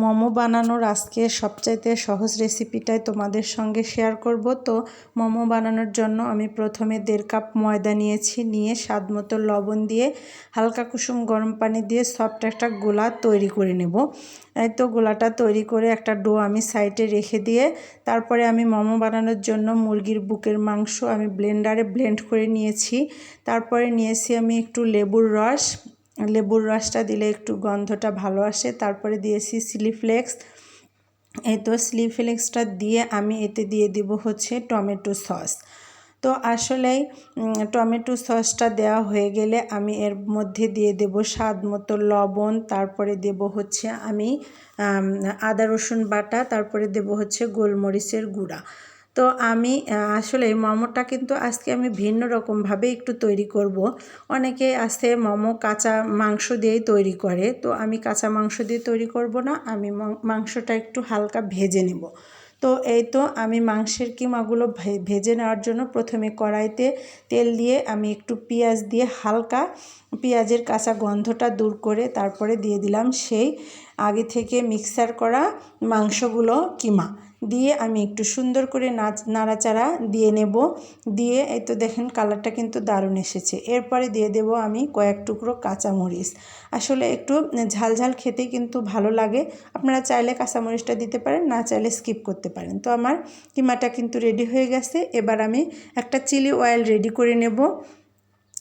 মোমো বানানোর আজকে সবচাইতে সহজ রেসিপিটাই তোমাদের সঙ্গে শেয়ার করব। তো মোমো বানানোর জন্য আমি প্রথমে দেড় কাপ ময়দা নিয়েছি, নিয়ে স্বাদ মতো লবণ দিয়ে হালকা কুসুম গরম পানি দিয়ে সফট একটা গোলা তৈরি করে নেব। এই তো গোলাটা তৈরি করে একটা ডো আমি সাইডে রেখে দিয়ে তারপরে আমি মোমো বানানোর জন্য মুরগির বুকের মাংস আমি ব্লেন্ডারে ব্লেন্ড করে নিয়েছি। তারপরে নিয়েছি আমি একটু লেবুর রস লেবুর রসটা দিলে একটু গন্ধটা ভালো আসে। তারপরে দিয়েছি চিলি ফ্লেক্স। এই তো চিলি ফ্লেক্সটা দিয়ে আমি এতে দিয়ে দিব হচ্ছে টমেটো সস। তো আসলেই টমেটো সসটা দেওয়া হয়ে গেলে আমি এর মধ্যে দিয়ে দেব স্বাদ মতো লবণ। তারপরে দেব হচ্ছে আমি, আদা রসুন বাটা। তারপরে দেব হচ্ছে গোলমরিচের গুঁড়া। তো আমি আসলে মোমোটা কিন্তু আজকে আমি ভিন্ন রকমভাবে একটু তৈরি করব। অনেকে আছে মোমো কাঁচা মাংস দিয়েই তৈরি করে, তো আমি কাঁচা মাংস দিয়ে তৈরি করব না, আমি মাংসটা একটু হালকা ভেজে নেব তো এই তো আমি মাংসের কিমাগুলো ভেজে নেওয়ার জন্য প্রথমে কড়াইতে তেল দিয়ে আমি একটু পেঁয়াজ দিয়ে হালকা পেঁয়াজের কাঁচা গন্ধটা দূর করে তারপরে দিয়ে দিলাম সেই আগে থেকে মিক্সার করা মাংসগুলো কিমা দিয়ে আমি একটু সুন্দর করে নাচ, নাড়াচাড়া দিয়ে নেব। দিয়ে এই তো দেখেন কালারটা কিন্তু দারুণ এসেছে। এরপরে দিয়ে দেব আমি কয়েক টুকরো কাঁচামরিচ। আসলে একটু ঝাল ঝাল খেতে কিন্তু ভালো লাগে। আপনারা চাইলে কাঁচামরিচটা দিতে পারেন, না চাইলে স্কিপ করতে পারেন। তো আমার কিমাটা কিন্তু রেডি হয়ে গেছে। এবার আমি একটা চিলি অয়েল রেডি করে নেব।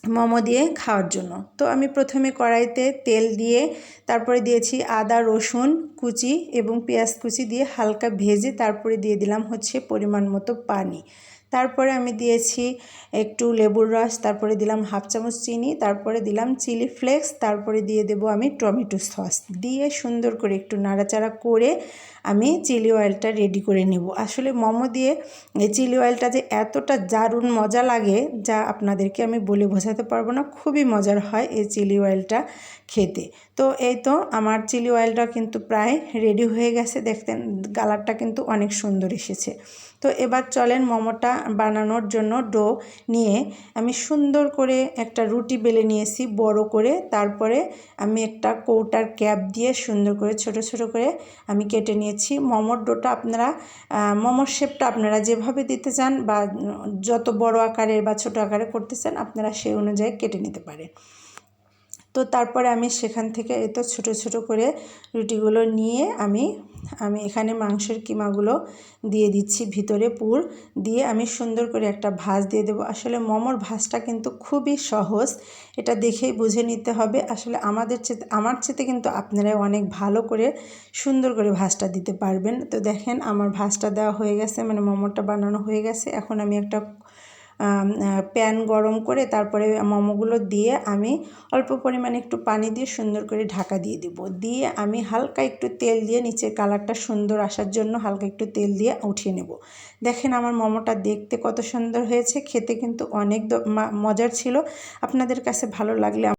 মোমো দিয়ে খাওয়ার জন্য। তো আমি প্রথমে কড়াইতে তেল দিয়ে তারপরে দিয়েছি আদা, রসুন কুচি এবং পেঁয়াজ কুচি দিয়ে হালকা ভেজে তারপরে দিয়ে দিলাম হচ্ছে পরিমাণ মতো পানি। তারপরে আমি দিয়েছি একটু লেবুর রস, তারপরে দিলাম হাফ চামচ চিনি, তারপরে দিলাম চিলি ফ্লেক্স, তারপরে দিয়ে দেব আমি টমেটো সস। দিয়ে সুন্দর করে একটু নাড়াচাড়া করে আমি চিলি অয়েলটা রেডি করে নেব। আসলে মোমো দিয়ে এই চিলি অয়েলটা যে এতটা দারুণ মজা লাগে, যা আপনাদেরকে আমি বলে বোঝাতে পারব না, খুবই মজার হয় এই চিলি অয়েলটা খেতে। তো এই তো আমার চিলি অয়েলটা কিন্তু প্রায় রেডি হয়ে গেছে, দেখতেন কালারটা কিন্তু অনেক সুন্দর এসেছে। তো এবার চলেন মোমোটা বানানোর জন্য ডো নিয়ে আমি সুন্দর করে একটা রুটি বেলে নিয়েছি, বড় করে। তারপরে আমি একটা কৌটার ক্যাপ দিয়ে সুন্দর করে, ছোট ছোট করে আমি কেটে নিয়েছি। মোমোর ডোটা আপনারা মোমোর শেপটা আপনারা যেভাবে দিতে চান বা যত বড় আকারের বা ছোট আকারে করতে চান, আপনারা সেই অনুযায়ী কেটে নিতে পারেন। তো তারপরে আমি সেখান থেকে এত ছোট ছোট করে রুটিগুলো নিয়ে আমি আমি এখানে মাংসের কিমাগুলো দিয়ে দিচ্ছি ভিতরে পুর। দিয়ে আমি সুন্দর করে একটা ভাজ দিয়ে দেবো। আসলে মোমোর ভাজটা কিন্তু খুবই সহজ, এটা দেখেই বুঝে নিতে হবে। আসলে আমাদের চেতে, আমার চেতে কিন্তু আপনারা অনেক ভালো করে সুন্দর করে ভাজটা দিতে পারবেন। তো দেখেন আমার ভাজটা দেওয়া হয়ে গেছে মানে মোমোটা বানানো হয়ে গেছে। এখন আমি একটা প্যান গরম করে তারপরে মোমোগুলো দিয়ে আমি অল্প পরিমাণে একটু পানি দিয়ে সুন্দর করে ঢাকা দিয়ে দিব। দিয়ে আমি হালকা একটু তেল দিয়ে নিচের কালারটা সুন্দর আসার জন্য হালকা একটু তেল দিয়ে উঠিয়ে নেব। দেখেন আমার মোমোটা দেখতে কত সুন্দর হয়েছে, খেতে কিন্তু অনেক মজার ছিল। আপনাদের কাছে ভালো লাগলে